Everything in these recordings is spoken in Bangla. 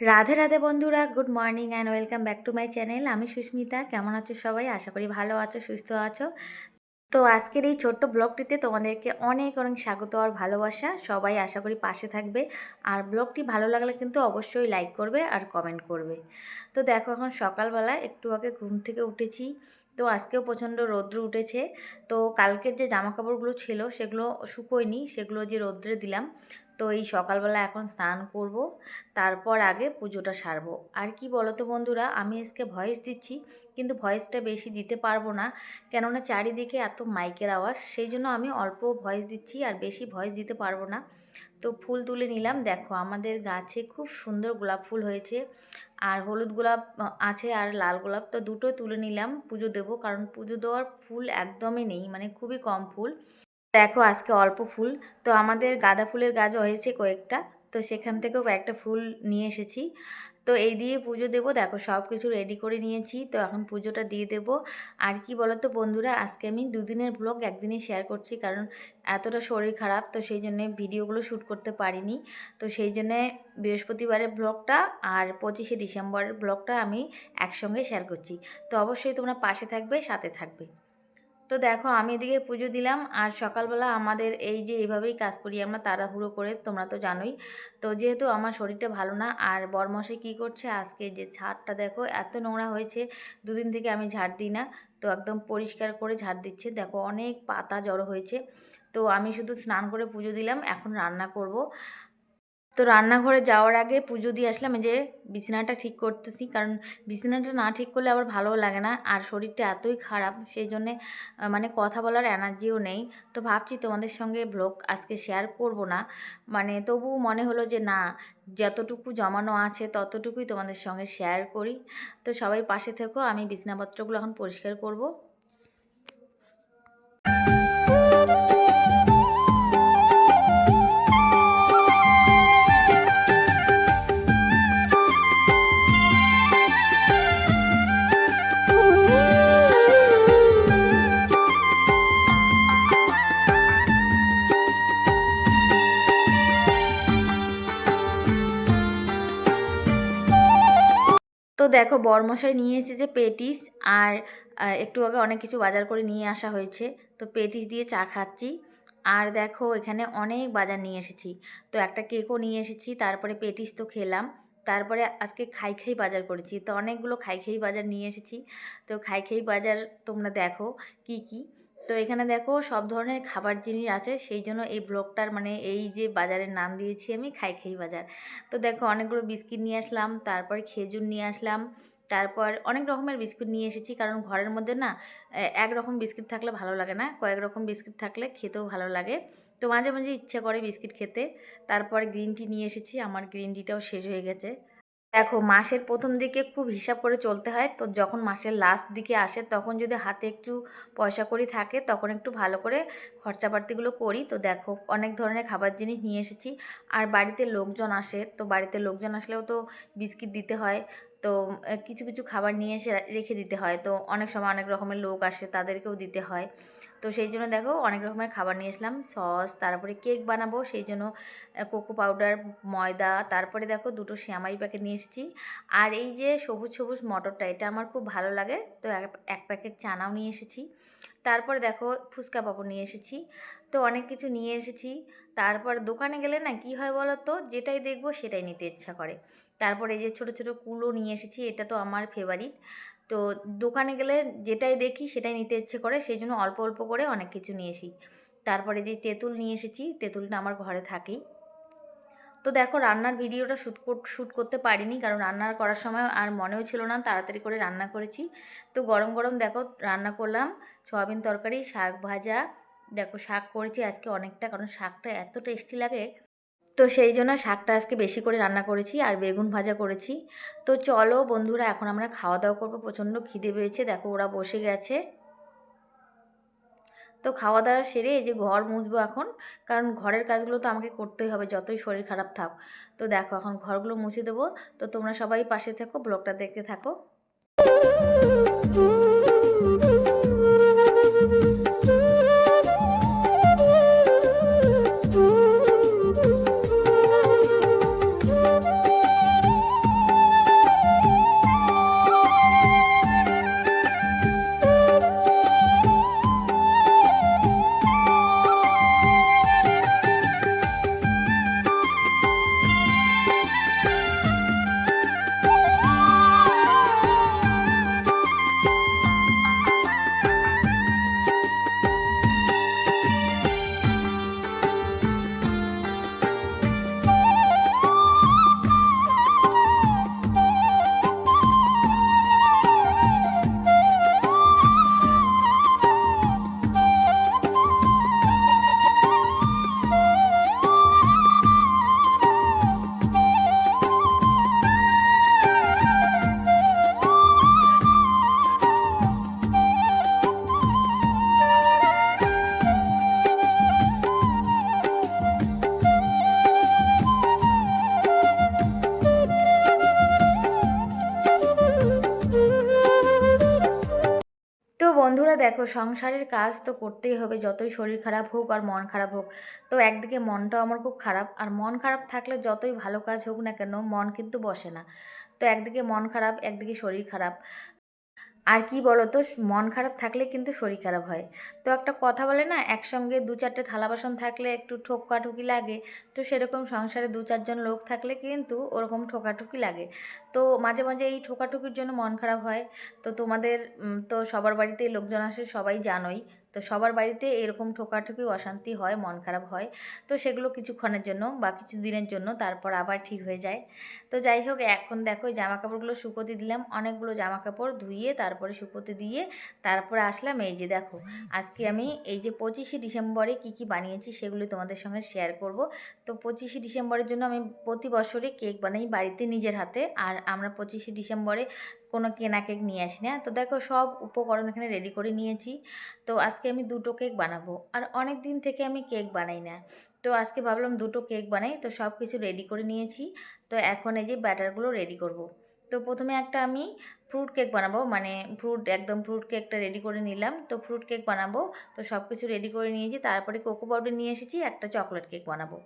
রাধে রাধে বন্ধুরা, good morning and welcome back to my channel আমি সুস্মিতা, কেমন আছো সবাই? আশা করি ভালো আছো, সুস্থ আছো। তো আজকের এই ছোট্ট ব্লগটিতে তোমাদেরকে অনেক অনেক স্বাগত আর ভালোবাসা। সবাই আশা করি পাশে থাকবে। আর ব্লগটি ভালো লাগলে কিন্তু অবশ্যই লাইক করবে আর কমেন্ট করবে। তো দেখো এখন সকালবেলা একটু আগে ঘুম থেকে উঠেছি। তো আজকেও প্রচণ্ড রৌদ্র উঠেছে। তো কালকের যে জামা কাপড়গুলো ছিল সেগুলো শুকোয়নি, সেগুলো যে রৌদ্রে দিলাম। তো এই সকালবেলা এখন স্নান করব, তারপর আগে পুজোটা সারবো। আর কি বলো তো বন্ধুরা, আমি আজকে ভয়েস দিচ্ছি, কিন্তু ভয়েসটা বেশি দিতে পারব না, কেননা চারিদিকে এত মাইকের আওয়াজ, সেই জন্য আমি অল্প ভয়েস দিচ্ছি আর বেশি ভয়েস দিতে পারব না। তো ফুল তুলে নিলাম, দেখো আমাদের গাছে খুব সুন্দর গোলাপ ফুল হয়েছে, আর হলুদ গোলাপ আছে আর লাল গোলাপ, তো দুটো তুলে নিলাম, পুজো দেবো, কারণ পুজো দেওয়ার ফুল একদমই নেই মানে খুবই কম ফুল। দেখো আজকে অল্প ফুল। তো আমাদের গাঁদা ফুলের গাছও হয়েছে কয়েকটা। তো সেখান থেকেও কয়েকটা ফুল নিয়ে এসেছি। তো এই দিয়ে পুজো দেবো। দেখো সব কিছু রেডি করে নিয়েছি। তো এখন পুজোটা দিয়ে দেবো। আর কি বলো তো বন্ধুরা, আজকে আমি দুদিনের ব্লগ একদিনই শেয়ার করছি কারণ এতটা শরীর খারাপ। তো সেই জন্যে ভিডিওগুলো শ্যুট করতে পারিনি। তো সেই জন্যে বৃহস্পতিবারের ব্লগটা আর পঁচিশে ডিসেম্বরের ব্লগটা আমি একসঙ্গে শেয়ার করছি। তো অবশ্যই তোমরা পাশে থাকবে, সাথে থাকবে। তো দেখো আমি এদিকে পুজো দিলাম আর সকালবেলা আমাদের এই যে এইভাবেই কাজ করি আমরা তাড়াহুড়ো করে, তোমরা তো জানোই। তো যেহেতু আমার শরীরটা ভালো না আর বরমশাই কী করছে, আজকে যে ছাদটা দেখো এত নোংরা হয়েছে, দুদিন থেকে আমি ঝাড় দিই না। তো একদম পরিষ্কার করে ঝাড় দিচ্ছে, দেখো অনেক পাতা জড়ো হয়েছে। তো আমি শুধু স্নান করে পুজো দিলাম, এখন রান্না করব। তো রান্নাঘরে যাওয়ার আগে পুজো দিয়ে আসলাম। যে বিছানাটা ঠিক করতেছি, কারণ বিছানাটা না ঠিক করলে আবার ভালো লাগে না। আর শরীরটা এতই খারাপ, সেই জন্যে মানে কথা বলার এনার্জিও নেই। তো ভাবছি তোমাদের সঙ্গে ব্লগ আজকে শেয়ার করব না। মানে তবু মনে হলো যে না, যতটুকু জমানো আছে ততটুকুই তোমাদের সঙ্গে শেয়ার করি। তো সবাই পাশে থেকো, আমি বিছানাপত্রগুলো এখন পরিষ্কার করব। দেখো বরমশাই নিয়ে এসেছে পেটিস আর একটু আগে অনেক কিছু বাজার করে নিয়ে আসা হয়েছে। তো পেটিস দিয়ে চা খাচ্ছি। আর দেখো এখানে অনেক বাজার নিয়ে এসেছি। তো একটা কেকও নিয়ে এসেছি, তারপরে পেটিস তো খেলাম। তারপরে আজকে খাই খাই বাজার করেছি। তো অনেকগুলো খাই খাই বাজার নিয়ে এসেছি। তো খাই খাই বাজার তোমরা দেখো কি কি। তো এখানে দেখো সব ধরনের খাবার জিনিস আছে, সেই জন্য এই ব্লগটার মানে এই যে বাজারের নাম দিয়েছি আমি খাই খাই বাজার। তো দেখো অনেকগুলো বিস্কিট নিয়ে আসলাম, তারপর খেজুর নিয়ে আসলাম, তারপর অনেক রকমের বিস্কুট নিয়ে এসেছি, কারণ ঘরের মধ্যে না এক রকম বিস্কিট থাকলে ভালো লাগে না, কয়েক রকম বিস্কিট থাকলে খেতেও ভালো লাগে। তো মাঝে মাঝে ইচ্ছে করে বিস্কিট খেতে, তারপর গ্রিন টি নিয়ে এসেছি, আমার গ্রিন টিটাও শেষ হয়ে গেছে। দেখো, মাসের প্রথম দিকে খুব হিসাব করে চলতে হয়। তো যখন মাসের লাস্ট দিকে আসে, তখন যদি হাতে একটু পয়সা করি থাকে, তখন একটু ভালো করে খরচাপাতিগুলো করি। তো দেখো, অনেক ধরনের খাবার জিনিস নিয়ে এসেছি। আর বাড়িতে লোকজন আসে, তো বাড়িতে লোকজন আসলেও তো বিস্কিট দিতে হয়। তো কিছু কিছু খাবার নিয়ে এসে রেখে দিতে হয়। তো অনেক সময় অনেক রকমের লোক আসে, তাদেরকেও দিতে হয়। তো সেই জন্য দেখো অনেক রকমের খাবার নিয়ে আসলাম সস, তারপরে কেক বানাবো, সেই জন্য কোকো পাউডার, ময়দা, তারপরে দেখো দুটো শ্যামাই প্যাকেট নিয়ে এসেছি। আর এই যে সবুজ সবুজ মটরটা, এটা আমার খুব ভালো লাগে। তো এক প্যাকেট চানাও নিয়ে এসেছি। তারপরে দেখো ফুচকা পাপড় নিয়ে এসেছি। তো অনেক কিছু নিয়ে এসেছি। তারপর দোকানে গেলে না কি হয় বলো তো যেটাই দেখব সেটাই নিতে ইচ্ছা করে। তারপরে এই যে ছোট ছোট কুলো নিয়ে এসেছি, এটা তো আমার ফেভারিট তো দোকানে গেলে যেটাই দেখি সেটাই নিতে ইচ্ছে করে, সেই জন্য অল্প অল্প করে অনেক কিছু নিয়ে এসি তারপরে যে তেঁতুল নিয়ে এসেছি, তেঁতুলটা আমার ঘরে থাকেই। তো দেখো, রান্নার ভিডিওটা শ্যুট শ্যুট করতে পারিনি, কারণ রান্নার করার সময় আর মনেও ছিল না, তাড়াতাড়ি করে রান্না করেছি। তো গরম গরম দেখো, রান্না করলাম, সয়াবিন তরকারি, শাক ভাজা। দেখো, শাক করেছি আজকে অনেকটা, কারণ শাকটা এত টেস্টি লাগে তো সেই জন্য শাকটা আজকে বেশি করে রান্না করেছি আর বেগুন ভাজা করেছি। তো চলো বন্ধুরা, এখন আমরা খাওয়া দাওয়া করব। প্রচণ্ড খিদে পেয়েছে, দেখো ওরা বসে গেছে। তো খাওয়া দাওয়া সেরে এই যে ঘর মুছবো এখন, কারণ ঘরের কাজগুলো তো আমাকে করতেই হবে, যতই শরীর খারাপ থাক। তো দেখো এখন ঘরগুলো মুছে দেবো। তো তোমরা সবাই পাশে থাকো, ব্লগটা দেখতে থাকো। দেখো, সংসারের কাজ তো করতেই হবে, যতই শরীর খারাপ হোক আর মন খারাপ হোক। তো একদিকে মনটাও আমার খুব খারাপ, আর মন খারাপ থাকলে যতই ভালো কাজ হোক না কেন, মন কিন্তু বসে না। তো একদিকে মন খারাপ, একদিকে শরীর খারাপ। আর কি বলো তো মন খারাপ থাকলে কিন্তু শরীর খারাপ হয়। তো একটা কথা বলে না, একসঙ্গে দু চারটে থালা বাসন থাকলে একটু ঠোকাঠুকি লাগে। তো সেরকম সংসারে দু চারজন লোক থাকলে কিন্তু ওরকম ঠোকাঠুকি লাগে। তো মাঝে মাঝে এই ঠোকাঠুকির জন্য মন খারাপ হয়। তো তোমাদের তো সবার বাড়িতেই লোকজন আসে, সবাই জানোই। তো সবার বাড়িতে এরকম ঠোকাঠুকি অশান্তি হয়, মন খারাপ হয়। তো সেগুলো কিছুক্ষণের জন্য বা কিছু দিনের জন্য তারপর আবার ঠিক হয়ে যায়। তো যাই হোক, এখন দেখো জামা কাপড়গুলো শুকোতে দিলাম। অনেকগুলো জামা কাপড় ধুইয়ে তারপরে শুকোতে দিয়ে তারপরে আসলাম এই যে দেখো, আজকে আমি এই যে পঁচিশে ডিসেম্বরে কি কি বানিয়েছি সেগুলো তোমাদের সঙ্গে শেয়ার করব। তো পঁচিশে ডিসেম্বরের জন্য আমি প্রতি বছরই কেক বানাই বাড়িতে নিজের হাতে। আর আমরা পঁচিশে ডিসেম্বরে কোনো কেনা কেক নিয়ে আসি না তো দেখো সব উপকরণ এখানে রেডি করে নিয়েছি। তো আজকে আমি দুটো কেক বানাবো। আর অনেক দিন থেকে আমি কেক বানাই না। তো আজকে ভাবলাম দুটো কেক বানাই। তো সব কিছু রেডি করে নিয়েছি। তো এখন এই যে ব্যাটারগুলো রেডি করব। তো প্রথমে একটা আমি ফ্রুট কেক বানাবো। মানে ফ্রুট একদম ফ্রুট কেকটা রেডি করে নিলাম। তো ফ্রুট কেক বানাবো। তো সব কিছু রেডি করে নিয়েছি। তারপরে কোকো পাউডার নিয়ে এসেছি। একটা চকলেট কেক বানাবো।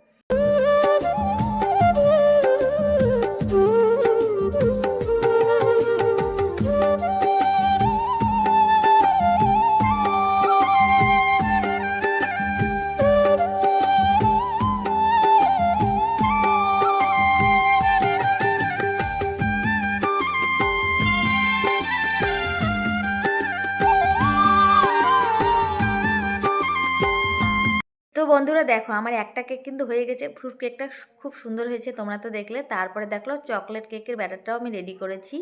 বন্ধুরা দেখো, আমার একটা কেক কিন্তু হয়ে গেছে। ফ্রুট কেকটা খুব সুন্দর হয়েছে, তোমরা তো দেখলে। তারপরে দেখল, চকলেট কেকের ব্যাটারটাও আমি রেডি করেছি।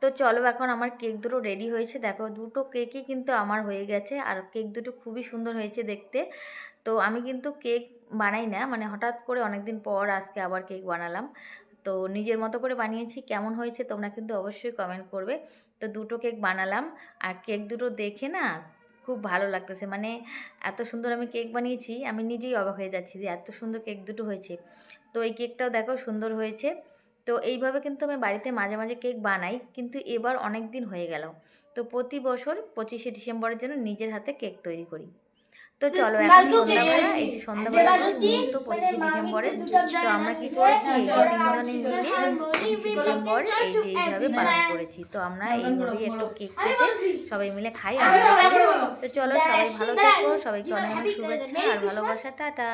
তো চলো এখন আমার কেক দুটো রেডি হয়েছে। দেখো, দুটো কেকই কিন্তু আমার হয়ে গেছে। আর কেক দুটো খুবই সুন্দর হয়েছে দেখতে। তো আমি কিন্তু কেক বানাই না মানে হঠাৎ করে অনেক দিন পর আজকে আবার কেক বানালাম। তো নিজের মতো করে বানিয়েছি, কেমন হয়েছে তোমরা কিন্তু অবশ্যই কমেন্ট করবে। তো দুটো কেক বানালাম। আর কেক দুটো দেখে না খুব ভালো লাগতেছে। মানে এত সুন্দর আমি কেক বানিয়েছি, আমি নিজেই অবাক হয়ে যাচ্ছি যে এত সুন্দর কেক দুটো হয়েছে। তো এই কেকটাও দেখো সুন্দর হয়েছে। তো এইভাবে কিন্তু আমি বাড়িতে মাঝে মাঝে কেক বানাই, কিন্তু এবার অনেক দিন হয়ে গেল। তো প্রতি বছর পঁচিশে ডিসেম্বরের জন্য নিজের হাতে কেক তৈরি করি। তো চলো এখন সন্ধ্যা সন্ধ্যাবেলা এই যে সন্ধ্যাবেলা বেলা তো পঁচিশে ডিসেম্বরে তো আমরা কি করেছি? এই তিনজনে মিলে পঁচিশে ডিসেম্বর এই যে এইভাবে পালন করেছি। তো আমরা এইভাবেই একটু কেক কেটে সবাই মিলে খাই আর তো চলো সবাই ভালো থাকো সবাইকে অনেক অনেক শুভেচ্ছা আর ভালোবাসা টাটা.